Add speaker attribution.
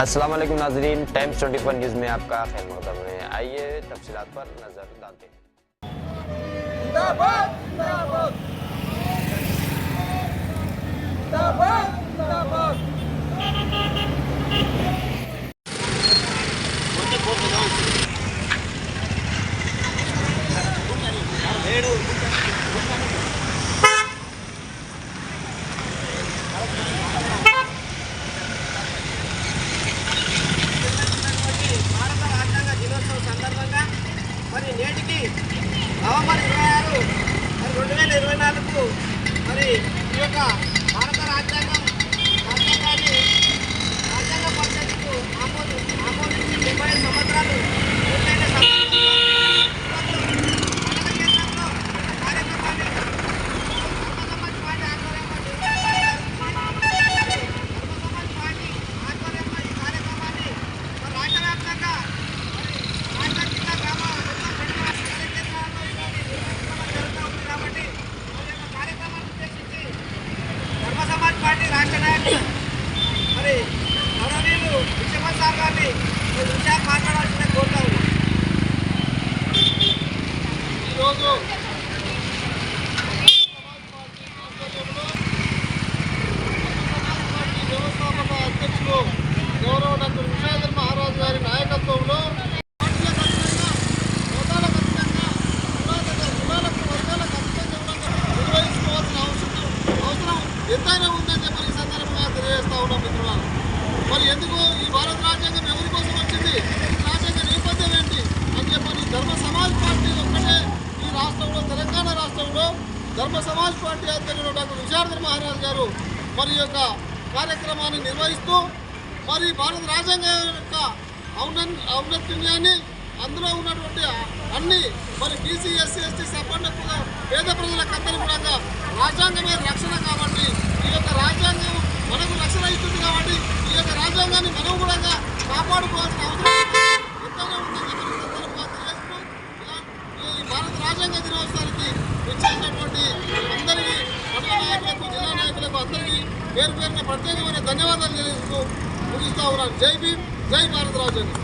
Speaker 1: अस्सलाम वालेकुम नाजरीन, टाइम्स 24 न्यूज़ में आपका खैर मकदम है। आइए तफसीत पर नज़र डालते हैं।
Speaker 2: నవంబర్ ఇరవై ఆరు మరి రెండు వేల ఇరవై నాలుగు మరి ఈ యొక్క
Speaker 3: అవసరం అవసరం ఎంతైనా ఉందని చెప్పి ఈ సందర్భంగా తెలియజేస్తా ఉన్నాం మిత్రులారా. మరి ఎందుకు ఈ భారత రాజ్యాంగం ఎవరి కోసం వచ్చింది? రాజ్యాంగ నేపథ్యం ఏంటి? అని చెప్పని ధర్మ సమాజ్ పార్టీ ఒక్కటే ఈ రాష్ట్రంలో తెలంగాణ రాష్ట్రంలో ధర్మ సమాజ్ పార్టీ అధ్యక్షుడు డాక్టర్ విశారద మహారాజ్ గారు మరి యొక్క కార్యక్రమాన్ని నిర్వహిస్తూ మరి భారత రాజ్యాంగం ఔన్న ఔన్నత్యాన్ని అందులో ఉన్నటువంటి అన్ని మరి బీసీ ఎస్సీ ఎస్టీ సబ్బండ పేద ప్రజలకు అందరూ కూడా రాజ్యాంగమే రక్షణ కాబట్టి ఈ యొక్క రాజ్యాంగం మనకు రక్షణ ఇస్తుంది కాబట్టి ఈ యొక్క రాజ్యాంగాన్ని మనం కూడా కాపాడుకోవాల్సిన అవసరం ఎంతైనా ఉందని ఈ భారత రాజ్యాంగ దినోత్సవానికి ఇచ్చేటటువంటి అందరికీ మండల నాయకులకు జిల్లా నాయకులకు అందరికీ పేరు పేరున ప్రత్యేకమైన ధన్యవాదాలు తెలియజేస్తూ ముగిస్తా ఉన్నాను. జై భీమ్ జై భారత రాజ్యాంగం